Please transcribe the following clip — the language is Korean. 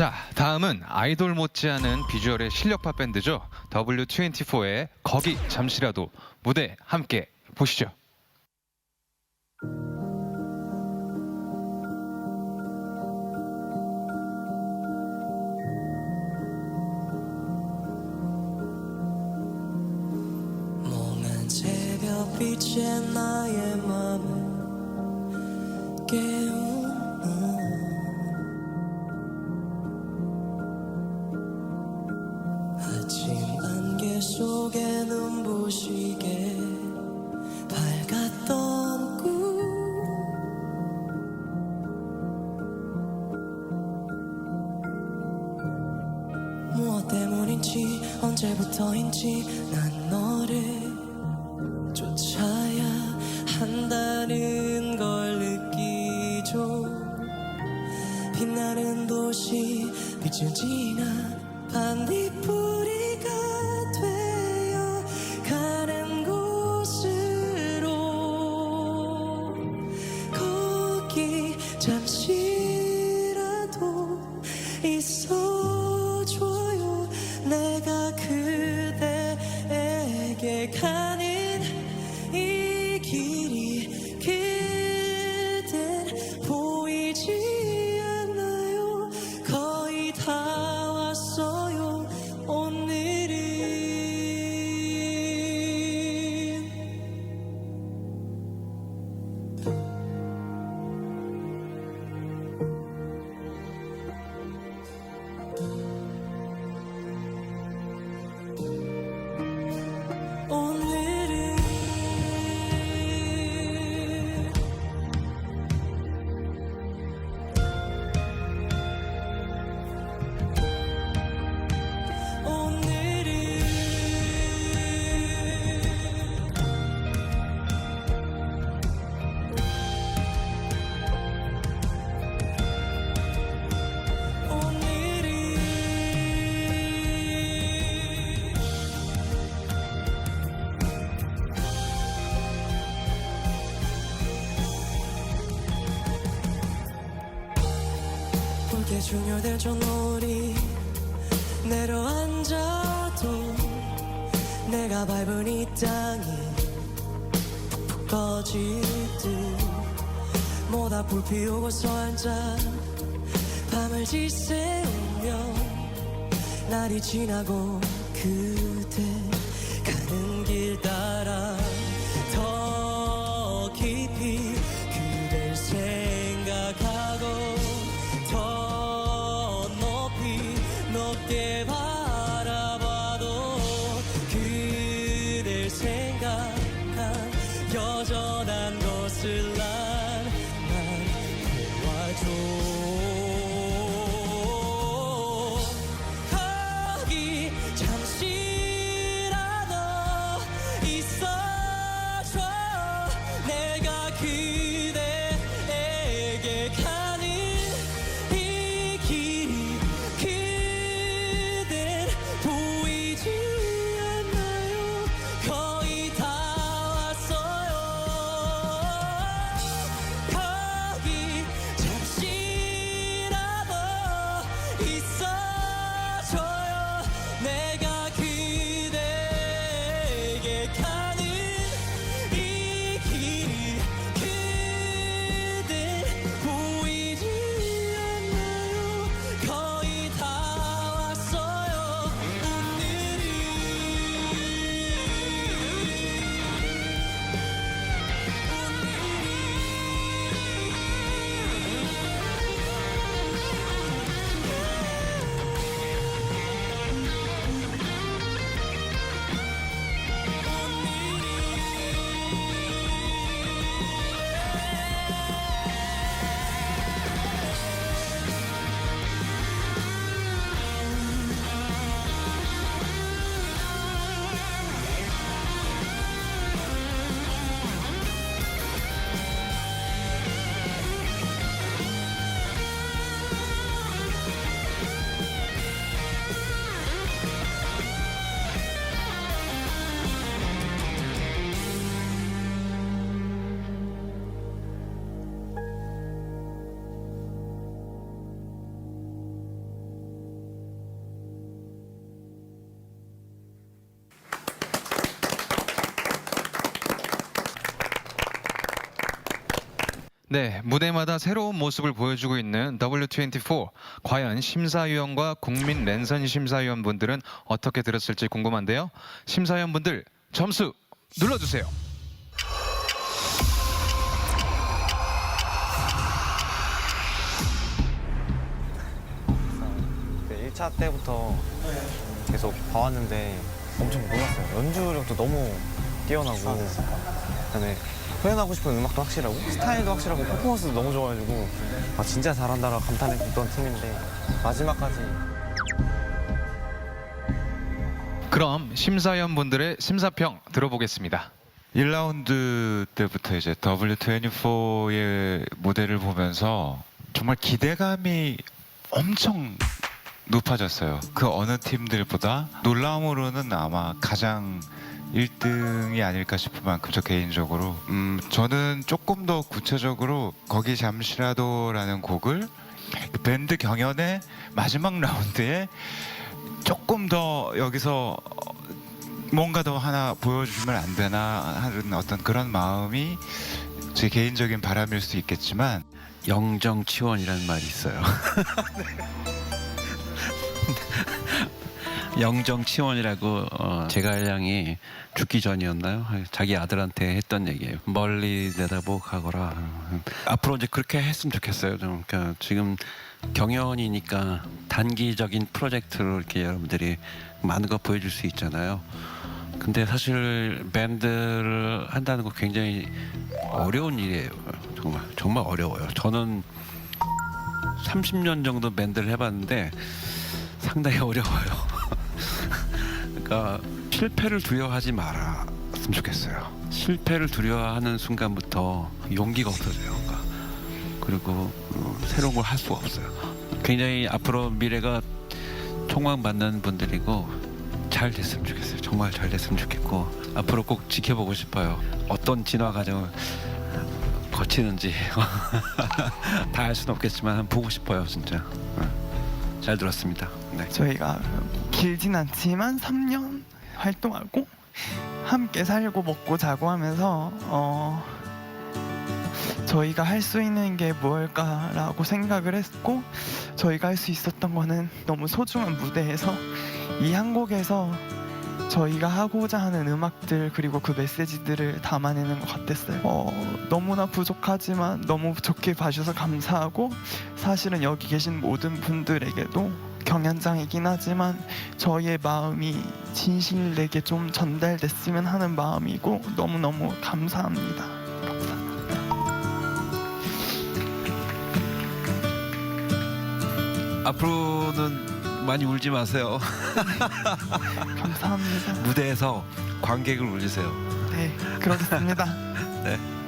자, 다음은 아이돌 못지않은 비주얼의 실력파 밴드죠. W24의 거기 잠시라도 무대 함께 보시죠. 새벽빛에 나의 맘 아침 안개 속에 눈부시게 밝았던 꿈. 무엇 때문인지 언제부터인지 난 너를 쫓아야 한다는 걸 느끼죠. 빛나는 도시 빛을 지나 붉게 중요될 전놀이 내려앉아도 내가 밟은 이 땅이 푹 꺼질 듯 모다 불 피우고서 앉아 밤을 지새우며 날이 지나고 그대 가는 길 따라 더 깊이 네, 무대마다 새로운 모습을 보여주고 있는 W24. 과연 심사위원과 국민 랜선 심사위원분들은 어떻게 들었을지 궁금한데요. 심사위원분들 점수 눌러주세요. 네, 1차 때부터 계속 봐왔는데 엄청 놀랐어요. 연주력도 너무 뛰어나고 그다음에 표현하고 싶은 음악도 확실하고 스타일도 확실하고 퍼포먼스도 너무 좋아가지고 아, 진짜 잘한다라고 감탄했던 팀인데 마지막까지 그럼 심사위원분들의 심사평 들어보겠습니다. 1라운드 때부터 이제 W24의 무대를 보면서 정말 기대감이 엄청 높아졌어요. 그 어느 팀들보다 놀라움으로는 아마 가장 1등이 아닐까 싶을 만큼 저 개인적으로 음 저는 조금 더 구체적으로 거기 잠시라도라는 곡을 그 밴드 경연의 마지막 라운드에 조금 더 여기서 뭔가 더 하나 보여주면 안 되나 하는 어떤 그런 마음이 제 개인적인 바람일 수 있겠지만 영정치원이라는 말이 있어요. 영정치원이라고 어, 제갈량이 죽기 전이었나요? 자기 아들한테 했던 얘기예요. 멀리 내다보고 가거라. 앞으로 이제 그렇게 했으면 좋겠어요. 좀 그러니까 지금 경연이니까 단기적인 프로젝트로 이렇게 여러분들이 많은 거 보여줄 수 있잖아요. 근데 사실 밴드를 한다는 거 굉장히 어려운 일이에요. 정말 정말 어려워요. 저는 30년 정도 밴드를 해봤는데 상당히 어려워요. 그러니까 실패를 두려워하지 말았으면 좋겠어요. 실패를 두려워하는 순간부터 용기가 없어져요. 그러니까. 그리고 어, 새로운 걸 할 수가 없어요. 굉장히 앞으로 미래가 촉망받는 분들이고 잘 됐으면 좋겠어요. 정말 잘 됐으면 좋겠고 앞으로 꼭 지켜보고 싶어요. 어떤 진화 과정을 거치는지 다 알 수는 없겠지만 보고 싶어요, 진짜. 어. 잘 들었습니다. 네. 저희가 길진 않지만 3년 활동하고 함께 살고 먹고 자고 하면서 어 저희가 할 수 있는 게 무엇일까라고 생각을 했고 저희가 할 수 있었던 거는 너무 소중한 무대에서 이 한 곡에서 저희가 하고자 하는 음악들 그리고 그 메시지들을 담아내는 것 같았어요. 어, 너무나 부족하지만 너무 좋게 봐주셔서 감사하고 사실은 여기 계신 모든 분들에게도 경연장이긴 하지만 저희의 마음이 진실되게 좀 전달됐으면 하는 마음이고 너무너무 감사합니다. 앞으로는 많이 울지 마세요. 감사합니다. 무대에서 관객을 울리세요. 네, 그러겠습니다. 네.